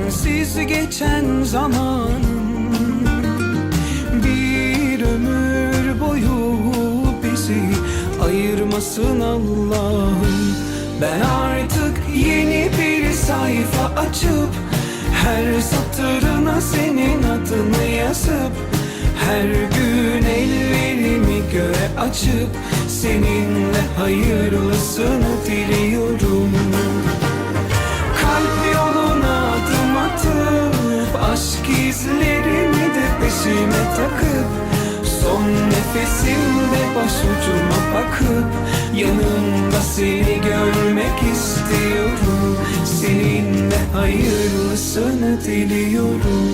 Sensiz geçen zamanın Bir ömür boyu bizi ayırmasın Allah'ım. Ben artık yeni bir sayfa açıp Her satırına senin adını yazıp Her gün ellerimi göğe açıp Seninle hayırlısını diliyorum izlerini de peşime takıp Son nefesimde başucuma bakıp Yanımda seni görmek istiyorum. Seninle hayırlısını diliyorum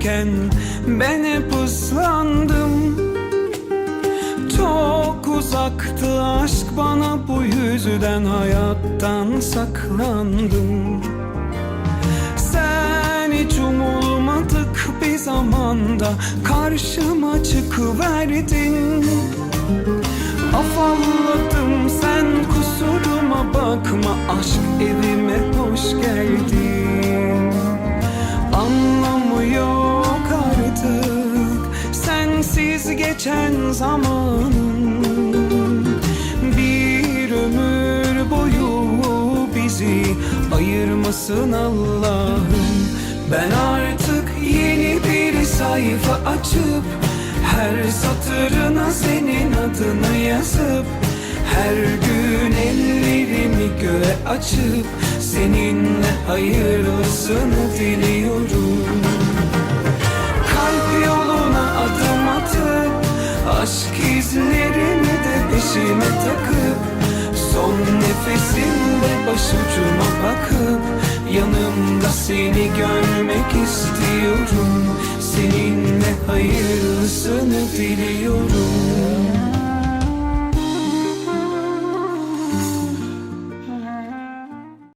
görürken ben hep ıslandım Çok uzaktı aşk bana bu yüzden hayattan saklandım. Sen hiç umulmadık bir zamanda karşıma çıkıverdin. Afalladım sen kusuruma bakma Aşk evime hoş geldin geçen zamanın. Bir ömür boyu bizi ayırmasın Allah'ım. Ben artık yeni bir sayfa açıp her satırına senin adını yazıp Her gün ellerimi göğe açıp Seninle hayırlısını diliyorum izlerini de peşime takıp Son nefesimde başucuma bakıp Yanımda seni görmek istiyorum. Seninle hayırlısını diliyorum